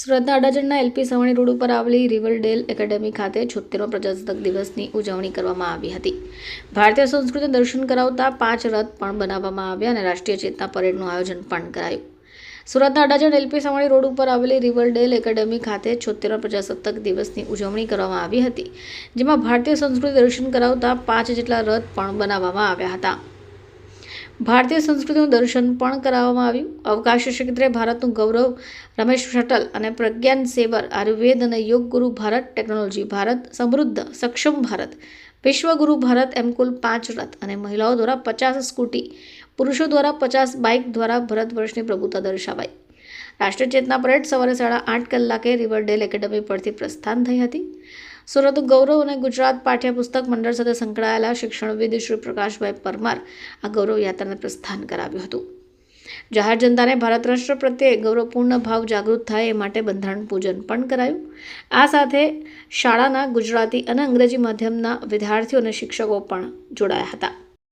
સુરતના અડાજણના LP Savani road ઉપર આવેલી રિવરડેલ એકેડેમી ખાતે છોતેરમા પ્રજાસત્તાક દિવસની ઉજવણી કરવામાં આવી હતી. ભારતીય સંસ્કૃતિ દર્શન કરાવતા પાંચ રથ પણ બનાવવામાં આવ્યા અને રાષ્ટ્રીય ચેતના પરેડનું આયોજન પણ કરાયું. સુરતના અડાજણ એલપી સવાણી રોડ ઉપર આવેલી રિવરડેલ એકેડેમી ખાતે છોતેરમા પ્રજાસત્તાક દિવસની ઉજવણી કરવામાં આવી હતી, જેમાં ભારતીય સંસ્કૃતિ દર્શન કરાવતા પાંચ જેટલા રથ પણ બનાવવામાં આવ્યા હતા. ભારતીય સંસ્કૃતિનું દર્શન પણ કરાવવામાં આવ્યું. અવકાશ ક્ષેત્રે ભારતનું ગૌરવ રમેશ શટલ અને પ્રજ્ઞાન સેવર, આયુર્વેદ અને યોગ ગુરુ ભારત ટેકનોલોજી, ભારત સમૃદ્ધ, સક્ષમ ભારત વિશ્વગુરુ ભારત એમ કુલ પાંચ રથ અને મહિલાઓ દ્વારા પચાસ સ્કૂટી, પુરુષો દ્વારા પચાસ બાઇક દ્વારા ભારત વર્ષની પ્રભુતા દર્શાવાઈ. રાષ્ટ્રીય ચેતના પરેડ સવારે સાડા આઠ કલાકે રિવરડેલ એકેડમી પરથી પ્રસ્થાન થઈ હતી. સુરત ગૌરવ અને ગુજરાત પાઠ્યપુસ્તક મંડળ સાથે સંકળાયેલા શિક્ષણવિદ શ્રી પ્રકાશભાઈ પરમાર આ ગૌરવ યાત્રાને પ્રસ્થાન કરાવ્યું હતું. જાહેર જનતાને ભારત રાષ્ટ્ર પ્રત્યે ગૌરવપૂર્ણ ભાવ જાગૃત થાય એ માટે બંધારણ પૂજન પણ કરાયું. આ સાથે શાળાના ગુજરાતી અને અંગ્રેજી માધ્યમના વિદ્યાર્થીઓ અને શિક્ષકો પણ જોડાયા હતા.